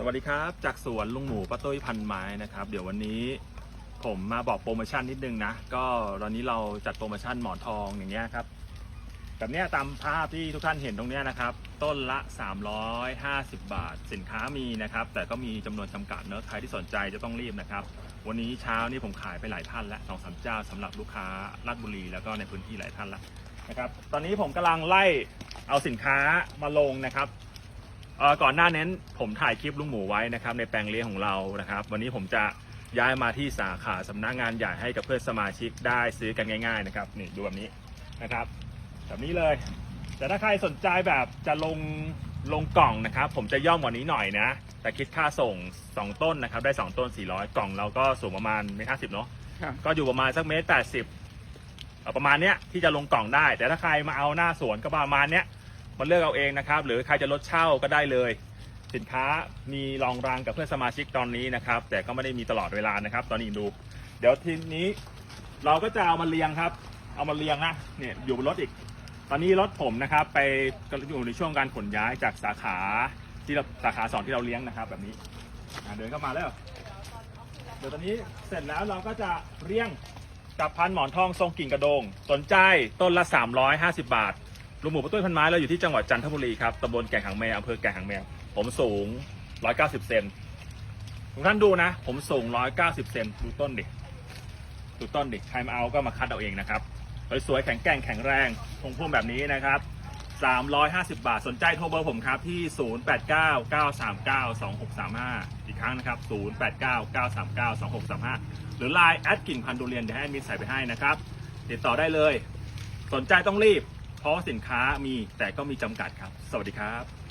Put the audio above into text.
สวัสดีครับ จากสวนลุงหมูป้าตุ้ยพันไม้นะครับ เดี๋ยววันนี้ผมมาบอกโปรโมชั่นนิดนึงนะ ก็ตอนนี้เราจัดโปรโมชั่นหมอนทองอย่างเงี้ยครับแบบเนี้ยตามภาพที่ทุกท่านเห็นตรงเนี้ยนะครับ ต้นละ 350 บาท สินค้ามีนะครับ แต่ก็มีจำนวนจำกัดเนอะใครที่สนใจจะต้องรีบนะครับ วันนี้เช้านี่ผมขายไปหลายท่านแล้วสองสามเจ้าสำหรับลูกค้าลาดบุรีแล้วก็ในพื้นที่หลายท่านแล้วนะครับ ตอนนี้ผมกำลังไล่เอาสินค้ามาลงนะครับ เอ่อก่อนหน้านั้นผมถ่ายคลิปลุงหมูไว้นะครับในแปลงเลี้ยงของเรานะครับ วันนี้ผมจะย้ายมาที่สาขาสำนักงานใหญ่ให้กับเพื่อนสมาชิกได้ซื้อกันง่ายๆนะครับนี่ดูแบบนี้นะครับแบบนี้เลย แต่ถ้าใครสนใจแบบจะลงลงกล่องนะครับ ผมจะย่อมกว่านี้หน่อยนะ แต่คิดค่าส่ง 2 ต้นนะครับ ได้ 2 ต้น 400 กล่องเราก็สูงประมาณเมตรห้าสิบเนาะครับ ก็อยู่ประมาณสักเมตรแปดสิบประมาณเนี้ยที่จะลงกล่องได้ แต่ถ้าใครมาเอาหน้าสวนก็ประมาณเนี้ย มาเลือกเอาเองนะครับ หรือใครจะลดเช่าก็ได้เลย สินค้ามีรองรางกับเพื่อนสมาชิกตอนนี้นะครับ แต่ก็ไม่ได้มีตลอดเวลานะครับ ตอนนี้ดู เดี๋ยวทีนี้เราก็จะเอามาเรียงครับ เอามาเรียงนะเนี่ยอยู่บนรถอีก ตอนนี้รถผมนะครับ ไปอยู่ในช่วงการขนย้ายจากสาขาที่เราสาขาสองที่เราเลี้ยงนะครับ แบบนี้เดินเข้ามาแล้วเดี๋ยวตอนนี้เสร็จแล้วเราก็จะเรียงกับพันหมอนทองทรงกิ่งกระโดง สนใจต้นละ 350 บาท ลุงหมูประตุ้ยพันไม้เราอยู่ที่จังหวัดจันทบุรีครับตำบลแก่งหางแมวอำเภอแก่งหางแมว ผมสูง 190 เซนทุกท่านดูนะ ผมสูง 190 เซนดูต้นดิ ดูต้นดิ ใครมาเอาก็มาคัดเอาเองนะครับ สวยๆ แข็งแกร่งแข็งแรงพงพุ่มแบบนี้นะครับ 350 บาท สนใจโทรเบอร์ผมครับที่ 0899392635 อีกครั้งนะครับ 0899392635 หรือ Line แอดกิ่งพันดุเรียนเดี๋ยวให้มินใส่ไปให้นะครับ ติดต่อได้เลย สนใจต้องรีบ เพราะสินค้ามีแต่ก็มีจำกัดครับ สวัสดีครับ